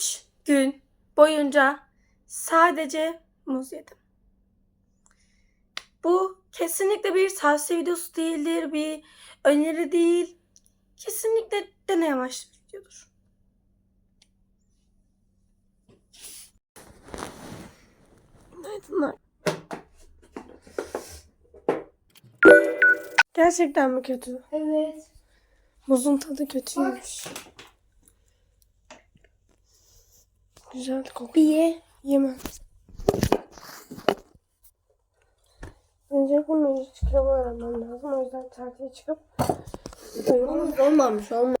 3 gün boyunca sadece muz yedim. Bu kesinlikle bir tavsiye videosu değildir, bir öneri değil. Kesinlikle deney amaçlı bir videodur. Günaydınlar. Gerçekten mi kötü? Evet. Muzun tadı kötüymüş. Güzel kokuyor. Bir ye. Yemem. Önce bunun 100 kilo öğrenmem lazım. O yüzden tatile çıkıp Olmamış olmamış olmamış.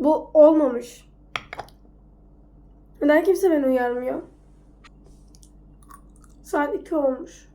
Bu olmamış. Neden kimse beni uyarmıyor? Saat 2 olmuş.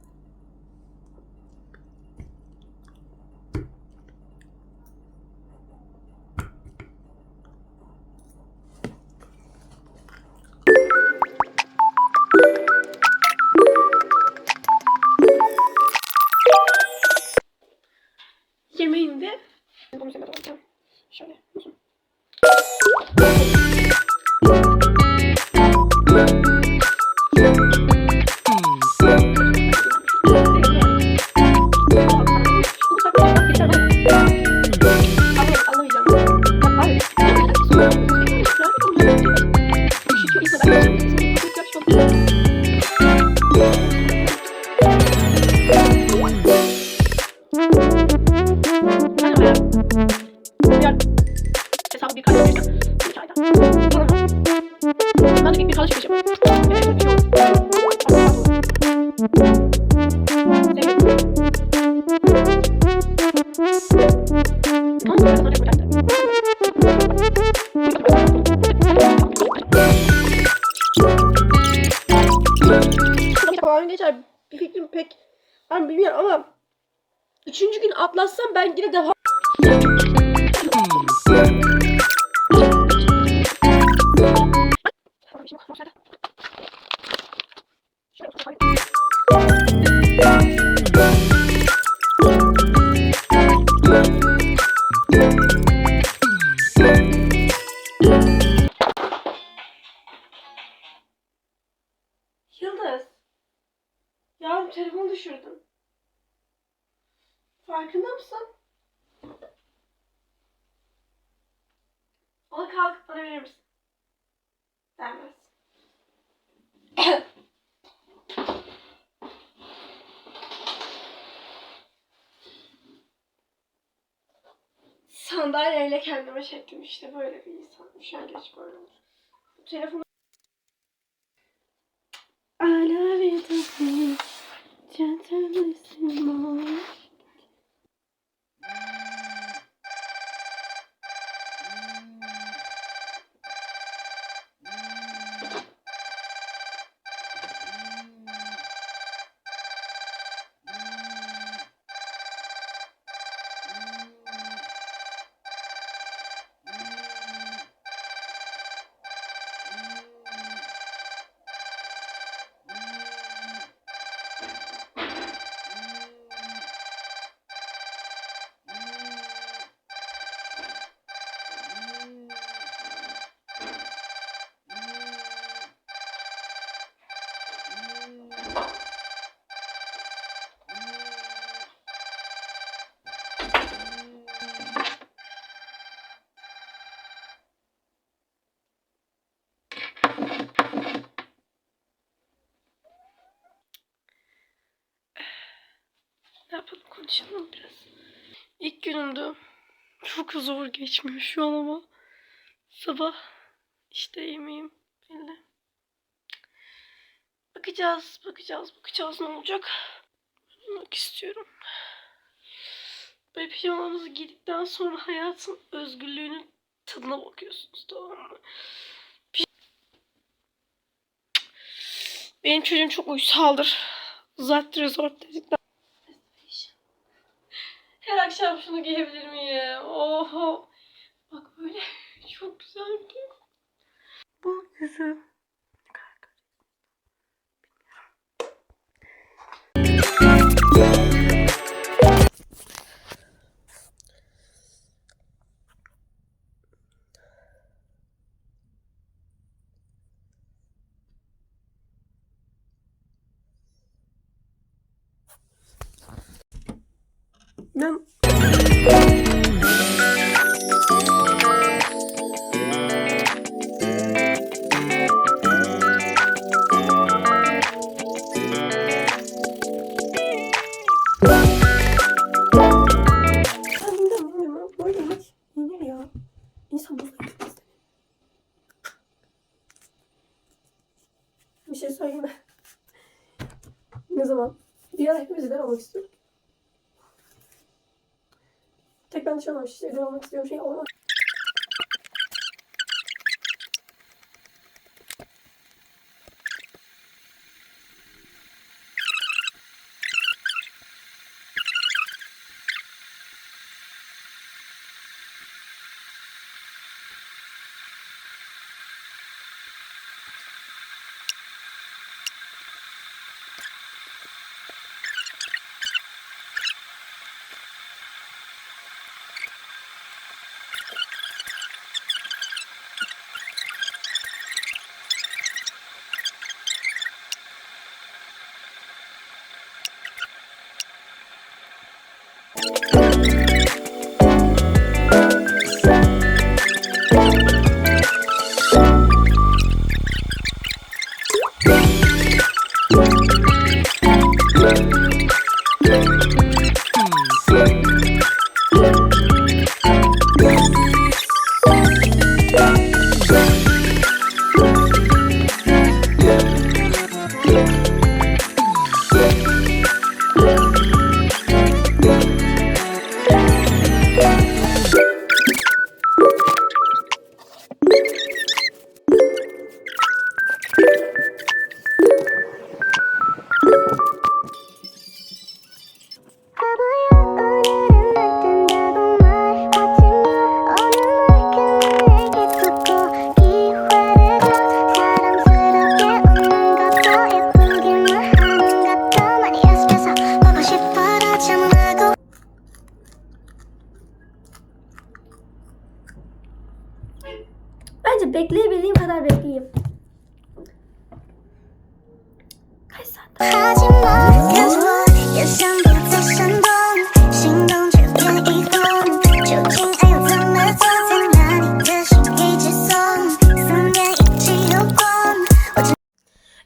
Ben yine devam Yıldız. Yavrum telefonu düşürdün. Sandalyeyle kendime çektim işte böyle bir insan. Üşengeç böyle olur. Bu telefonu zor geçmiyor şu an ama. Sabah işte yemeğim belli. Bakacağız, bakacağız, bakacağız ne olacak. Bilmek istiyorum. Böyle pijamalarınızı giydikten sonra hayatın özgürlüğünün tadına bakıyorsunuz tamam mı? Benim çocuğum çok uysaldır. Zaten resort dedikten akşam şunu giyebilir miyim? Oho. Bak böyle çok güzel şey. Bu yüzü. Ben Tek ben dışarı olmak işte lider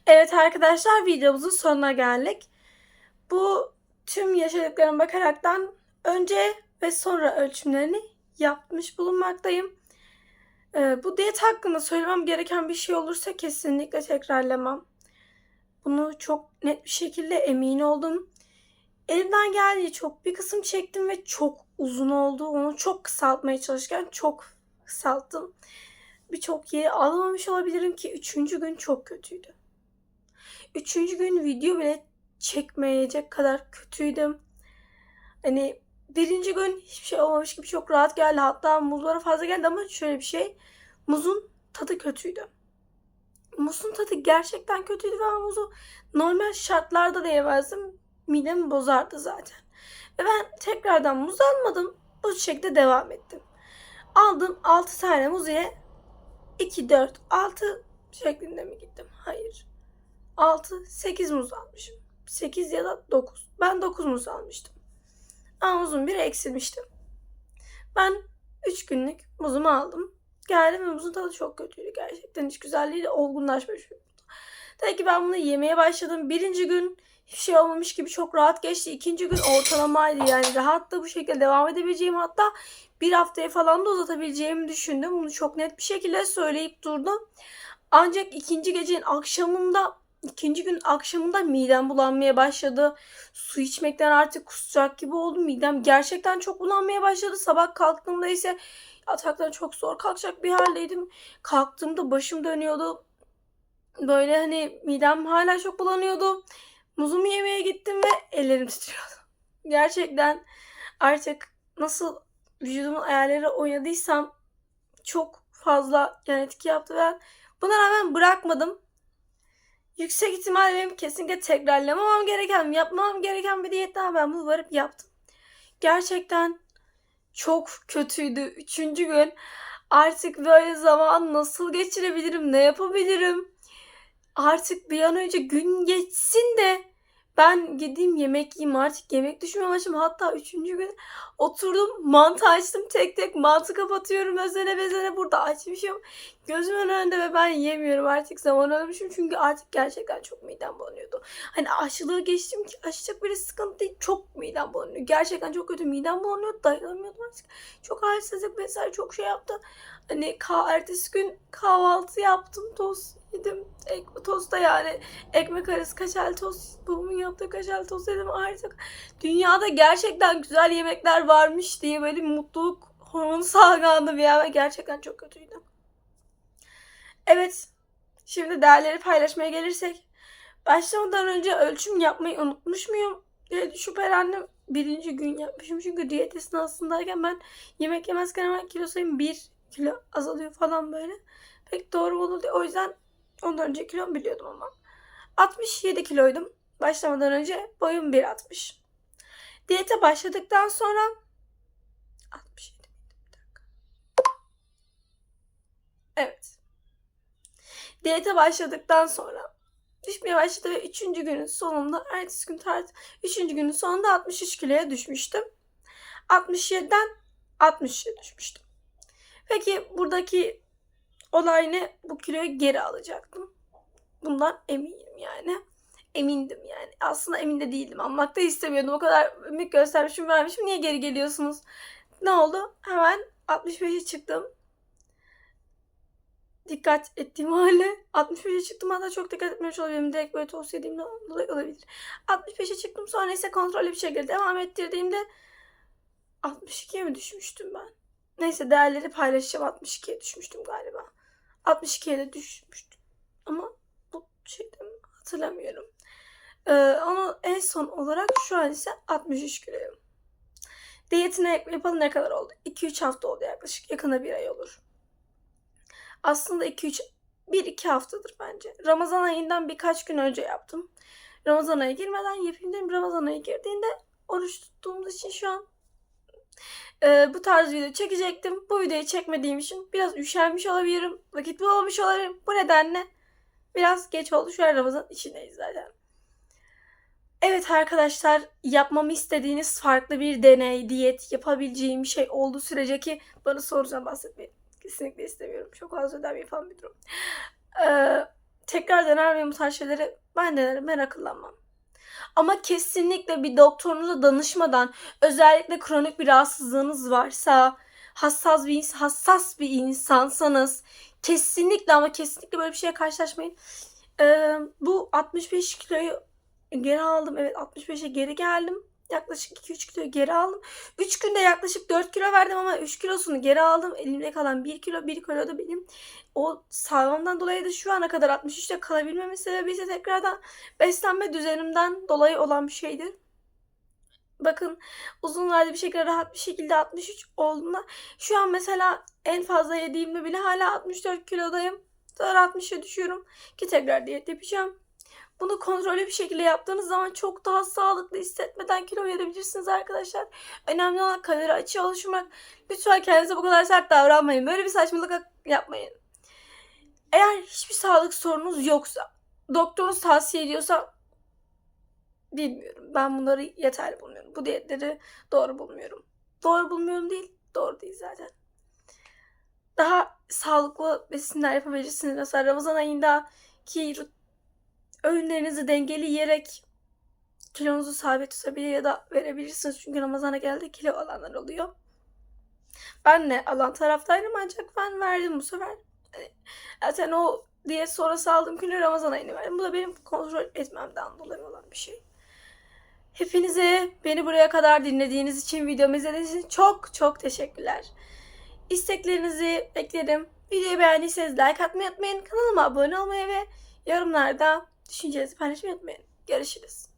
Evet arkadaşlar videomuzun sonuna geldik. Bu tüm yaşadıklarıma bakaraktan önce ve sonra ölçümlerini yapmış bulunmaktayım. Ee, bu diyet hakkında söylemem gereken bir şey olursa kesinlikle tekrarlamam. Bunu çok net bir şekilde emin oldum. Elimden geldiği çok bir kısım çektim ve çok uzun oldu. Onu çok kısaltmaya çalışırken çok kısalttım. Birçok yeri alamamış olabilirim ki üçüncü gün çok kötüydü. Üçüncü gün video bile çekmeyecek kadar kötüydüm. Hani birinci gün hiçbir şey olmamış gibi çok rahat geldi. Hatta muzlara fazla geldi ama şöyle bir şey. Muzun tadı kötüydü. Muzun tadı gerçekten kötüydü ve muzu normal şartlarda da yemezdim. Midemi bozardı zaten. Ve ben tekrardan muz almadım. Bu şekilde devam ettim. Aldım 6 tane muz ile 2, 4, 6 şeklinde mi gittim? Hayır. 6, 8 muz almışım. 8 ya da 9. Ben 9 muz almıştım. Ama muzun biri eksilmişti. Ben 3 günlük muzumu aldım. Geldim ve muzun tadı çok kötüydü gerçekten. Hiç güzel değil, olgunlaşmış. Tabii ki ben bunu yemeye başladım. Birinci gün hiçbir şey olmamış gibi çok rahat geçti. İkinci gün ortalamaydı yani rahat da bu şekilde devam edebileceğim hatta bir haftaya falan da uzatabileceğimi düşündüm. Bunu çok net bir şekilde söyleyip durdum. Ancak ikinci gecenin akşamında ikinci gün akşamında midem bulanmaya başladı. Su içmekten artık kusacak gibi oldum. Midem gerçekten çok bulanmaya başladı. Sabah kalktığımda ise yataktan çok zor kalkacak bir haldeydim. Kalktığımda başım dönüyordu. Böyle hani midem hala çok bulanıyordu. Muzumu yemeye gittim ve ellerim titriyordu. Gerçekten artık nasıl vücudumun ayarları oynadıysam çok fazla yan etki yaptı. Ben buna rağmen bırakmadım. Yüksek ihtimal benim kesinlikle tekrarlamamam gereken, yapmam gereken bir diyet daha ben bunu varıp yaptım. Gerçekten çok kötüydü. Üçüncü gün artık böyle zaman nasıl geçirebilirim, ne yapabilirim? Artık bir an önce gün geçsin de ben gideyim yemek yiyeyim artık yemek düşmeye başladım. Hatta üçüncü gün oturdum mantı açtım tek tek mantı kapatıyorum özene bezene burada açmışım. Gözümün önünde ve ben yemiyorum artık zaman ölmüşüm çünkü artık gerçekten çok midem bulanıyordu. Hani aşılığı geçtim ki aşacak bir sıkıntı değil çok midem bulanıyor. Gerçekten çok kötü midem bulanıyor dayanamıyordum artık. Çok halsizlik vesaire çok şey yaptı. Hani ertesi gün kahvaltı yaptım tost yedim. Ek, tosta yani ekmek arası kaşarlı tost babamın yaptığı kaşarlı tost yedim artık. Dünyada gerçekten güzel yemekler varmış diye böyle mutluluk hormonu salgılandı bir an ve gerçekten çok kötüydü. Evet. Şimdi değerleri paylaşmaya gelirsek. Başlamadan önce ölçüm yapmayı unutmuş muyum? diye şüphelendim. Birinci gün yapmışım. Çünkü diyet esnasındayken ben yemek yemezken hemen kilo sayım 1 kilo azalıyor falan böyle. Pek doğru oldu diye. O yüzden ondan önce kilom biliyordum ama. 67 kiloydum. Başlamadan önce boyum 1.60. Diyete başladıktan sonra 67 miydi? Bir dakika. Evet. Diyete başladıktan sonra düşmeye başladı ve 3. günün sonunda ertesi gün tart 3. günün sonunda 63 kiloya düşmüştüm. 67'den 60'ya düşmüştüm. Peki buradaki olay ne? Bu kiloyu geri alacaktım. Bundan eminim yani. Emindim yani. Aslında emin de değildim. Almak da istemiyordum. O kadar ümit göstermişim vermişim. Niye geri geliyorsunuz? Ne oldu? Hemen 65'e çıktım. Dikkat ettiğim hale 65'e çıktım. Hatta çok dikkat etmemiş olabilirim. Direkt böyle tost yediğimden dolayı olabilir. 65'e çıktım. Sonra ise kontrollü bir şekilde devam ettirdiğimde 62'ye mi düşmüştüm ben? Neyse değerleri paylaşacağım. 62'ye düşmüştüm galiba. 62'ye de düşmüştüm. Ama bu şeyden hatırlamıyorum. Ee, onu en son olarak şu an ise 63 kiloyum. Diyetine yapalı ne kadar oldu? 2-3 hafta oldu yaklaşık. Yakına bir ay olur. Aslında 2-3 1-2 haftadır bence. Ramazan ayından birkaç gün önce yaptım. Ramazan ayı girmeden yapayım dedim. Ramazan ayı girdiğinde oruç tuttuğumuz için şu an e, bu tarz video çekecektim. Bu videoyu çekmediğim için biraz üşenmiş olabilirim. Vakit bulamamış olabilirim. Bu nedenle biraz geç oldu. Şu an Ramazan içindeyiz zaten. Evet arkadaşlar yapmamı istediğiniz farklı bir deney, diyet yapabileceğim şey olduğu sürece ki bana sorucan bahsetmeyin. Kesinlikle istemiyorum. Çok az ödem yapan bir durum. Ee, tekrar dener miyim bu tarz şeyleri? Ben denerim. Ben akıllanmam. Ama kesinlikle bir doktorunuza danışmadan özellikle kronik bir rahatsızlığınız varsa hassas bir hassas bir insansanız kesinlikle ama kesinlikle böyle bir şeye karşılaşmayın. Ee, bu 65 kiloyu geri aldım. Evet 65'e geri geldim. Yaklaşık 2-3 kilo geri aldım. 3 günde yaklaşık 4 kilo verdim ama 3 kilosunu geri aldım. Elimde kalan 1 kilo, 1 kilo da benim o sağlığımdan dolayı da şu ana kadar 63'te kalabilmemin sebebi ise tekrardan beslenme düzenimden dolayı olan bir şeydi. Bakın uzun vadeli bir şekilde rahat bir şekilde 63 olduğunda şu an mesela en fazla yediğimde bile hala 64 kilodayım. Sonra 60'a düşüyorum ki tekrar diyet yapacağım. Bunu kontrollü bir şekilde yaptığınız zaman çok daha sağlıklı hissetmeden kilo verebilirsiniz arkadaşlar. Önemli olan kalori açığı oluşturmak. Lütfen kendinize bu kadar sert davranmayın. Böyle bir saçmalık yapmayın. Eğer hiçbir sağlık sorunuz yoksa, doktorunuz tavsiye ediyorsa bilmiyorum. Ben bunları yeterli bulmuyorum. Bu diyetleri doğru bulmuyorum. Doğru bulmuyorum değil, doğru değil zaten. Daha sağlıklı besinler yapabilirsiniz. Mesela Ramazan ayında ki öğünlerinizi dengeli yiyerek kilonuzu sabit tutabilir ya da verebilirsiniz. Çünkü Ramazan'a geldi kilo alanlar oluyor. Ben de alan taraftaydım ancak ben verdim bu sefer. Hani Zaten o diyet sonrası aldığım kilo Ramazan ayını verdim. Bu da benim kontrol etmemden dolayı olan bir şey. Hepinize beni buraya kadar dinlediğiniz için, videomu izlediğiniz için çok çok teşekkürler. İsteklerinizi beklerim. Videoyu beğendiyseniz like atmayı unutmayın. Kanalıma abone olmayı ve yorumlarda düşüncelerinizi paylaşmayı unutmayın. Görüşürüz.